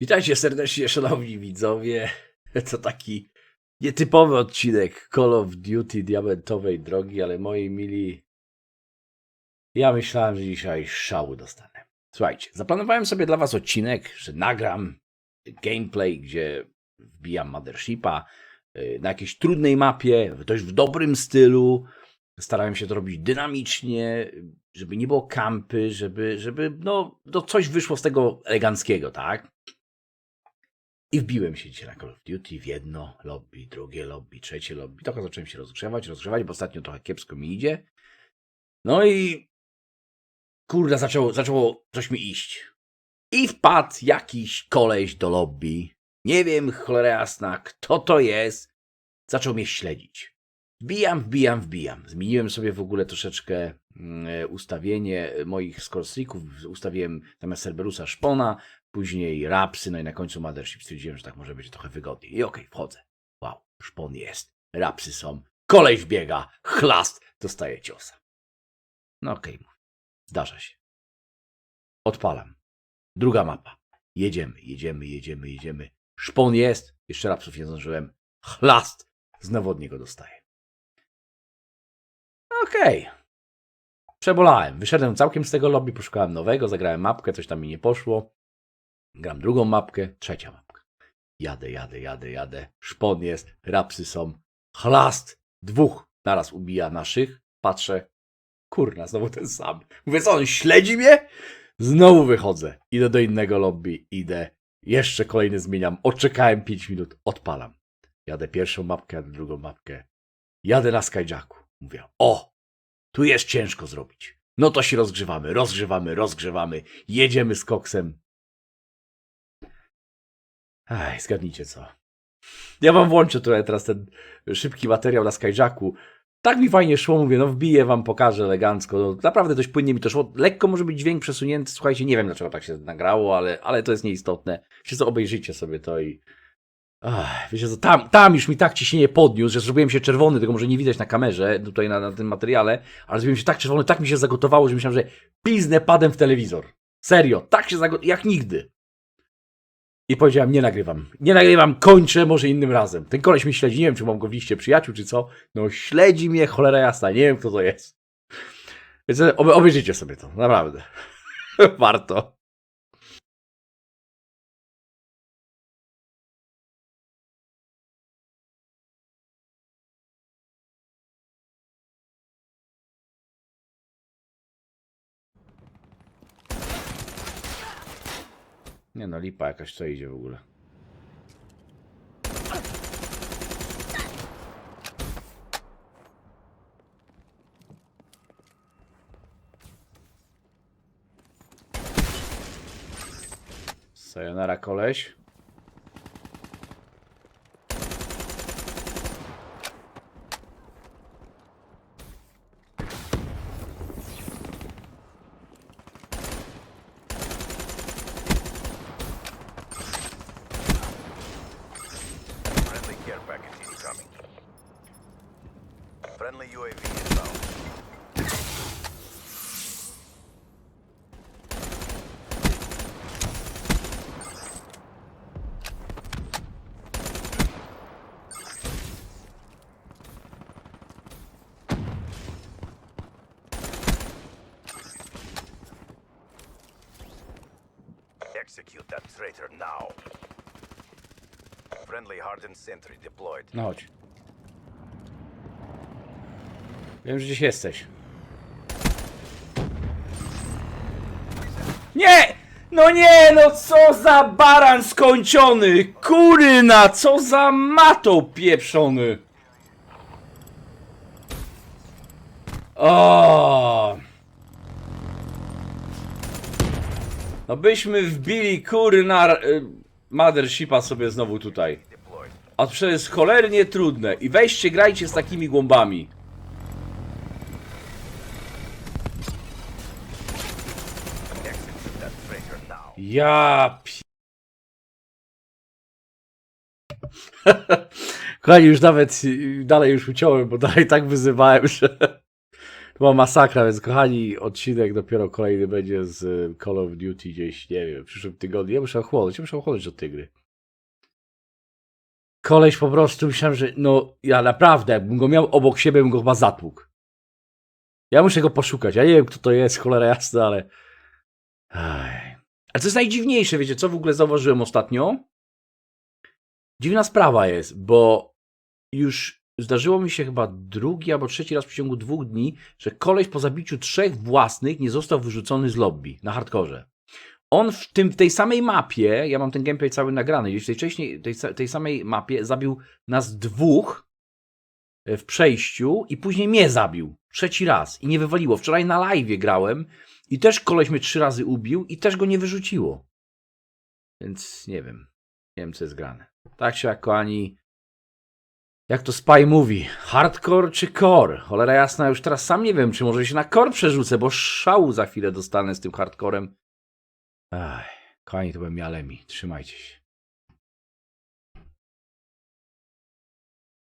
Witajcie serdecznie, szanowni widzowie. To taki nietypowy odcinek Call of Duty Diamentowej Drogi, ale moi mili, ja myślałem, że dzisiaj szału dostanę. Słuchajcie, zaplanowałem sobie dla was odcinek, że nagram gameplay, gdzie wbijam Mothershipa y, na jakiejś trudnej mapie, dość w dobrym stylu. Starałem się to robić dynamicznie, żeby nie było kampy, żeby, żeby no, no coś wyszło z tego eleganckiego, tak? I wbiłem się dzisiaj na Call of Duty w jedno lobby, drugie lobby, trzecie lobby. Trochę zacząłem się rozgrzewać, rozgrzewać, bo ostatnio trochę kiepsko mi idzie. No i kurde, zaczęło, zaczęło coś mi iść. I wpadł jakiś koleś do lobby. Nie wiem, cholera jasna, kto to jest. Zaczął mnie śledzić. Wbijam, wbijam, wbijam. Zmieniłem sobie w ogóle troszeczkę mm, e, ustawienie moich scorestrików. Ustawiłem zamiast Cerberusa szpona, później rapsy, no i na końcu Mothership. Stwierdziłem, że tak może być trochę wygodniej. I okej, wchodzę. Wow, szpon jest, rapsy są, koleś biega, chlast, dostaje ciosa. No okej, mówię. zdarza się. Odpalam. Druga mapa. Jedziemy, jedziemy, jedziemy, jedziemy. Szpon jest, jeszcze rapsów nie zdążyłem. Chlast, znowu od niego dostaję. Okej. Przebolałem. Wyszedłem całkiem z tego lobby, poszukałem nowego, zagrałem mapkę, coś tam mi nie poszło. Gram drugą mapkę, trzecia mapka. Jadę, jadę, jadę, jadę. Szpon jest, rapsy są. Chlast! Dwóch naraz ubija naszych. Patrzę. Kurna, znowu ten sam. Mówię, co on śledzi mnie? Znowu wychodzę. Idę do innego lobby, idę. Jeszcze kolejny zmieniam. Odczekałem 5 minut, odpalam. Jadę pierwszą mapkę, jadę drugą mapkę. Jadę na Skyjacku. Mówię, o, tu jest ciężko zrobić. No to się rozgrzewamy, rozgrzewamy, rozgrzewamy. Jedziemy z koksem. Aj, zgadnijcie co. Ja wam włączę tutaj teraz ten szybki materiał na Skyjacku. Tak mi fajnie szło, mówię, no wbiję wam, pokażę elegancko. No, naprawdę dość płynnie mi to szło. Lekko może być dźwięk przesunięty, słuchajcie, nie wiem dlaczego tak się nagrało, ale, ale to jest nieistotne. Co, obejrzyjcie sobie to i... Ach, wiecie co, tam, tam już mi tak ciśnienie podniósł, że zrobiłem się czerwony, tego może nie widać na kamerze, tutaj na, na tym materiale, ale zrobiłem się tak czerwony, tak mi się zagotowało, że myślałem, że piznę padem w telewizor. Serio, tak się zagotowało, jak nigdy. I powiedziałem, nie nagrywam. Nie nagrywam, kończę, może innym razem. Ten koleś mnie śledzi, nie wiem, czy mam go w liście przyjaciół, czy co. No śledzi mnie, cholera jasna, nie wiem, kto to jest. Więc obe, obejrzyjcie sobie to, naprawdę. Warto. Nie no, lipa jakaś co idzie w ogóle. Sayonara koleś. Friendly UAV inbound. Execute that traitor now. Friendly hardened sentry deployed. No. Wiem, że gdzieś jesteś. Nie! No nie, no co za baran skończony! Kuryna, co za matą pieprzony! O! No byśmy wbili kurna y, Mothershipa sobie znowu tutaj. A to jest cholernie trudne. I weźcie, grajcie z takimi głąbami. Ja pi... Kochani, już nawet dalej już uciąłem, bo dalej tak wyzywałem, że... Chyba masakra, więc kochani, odcinek dopiero kolejny będzie z y, Call of Duty gdzieś, nie wiem, w przyszłym tygodniu. Ja muszę ochłonąć, ja muszę ochłonąć od tej gry. Koleś po prostu, myślałem, że no, ja naprawdę, jakbym go miał obok siebie, bym go chyba zatłukł. Ja muszę go poszukać, ja nie wiem, kto to jest, cholera jasna, ale... Aj. Ale co jest najdziwniejsze, wiecie, co w ogóle zauważyłem ostatnio? Dziwna sprawa jest, bo już zdarzyło mi się chyba drugi albo trzeci raz w ciągu dwóch dni, że koleś po zabiciu trzech własnych nie został wyrzucony z lobby na hardkorze. On w, tym, w tej samej mapie, ja mam ten gameplay cały nagrany, gdzieś tej, wcześniej, tej, tej samej mapie zabił nas dwóch e, w przejściu i później mnie zabił. Trzeci raz i nie wywaliło. Wczoraj na live grałem i też koleś mnie trzy razy ubił i też go nie wyrzuciło. Więc nie wiem. Nie wiem, co jest grane. Tak się jak kochani. Jak to Spy mówi? Hardcore czy core? Cholera jasna, już teraz sam nie wiem, czy może się na core przerzucę, bo szału za chwilę dostanę z tym hardcorem. Ach, kochani, to byłem Jalemi. Trzymajcie się.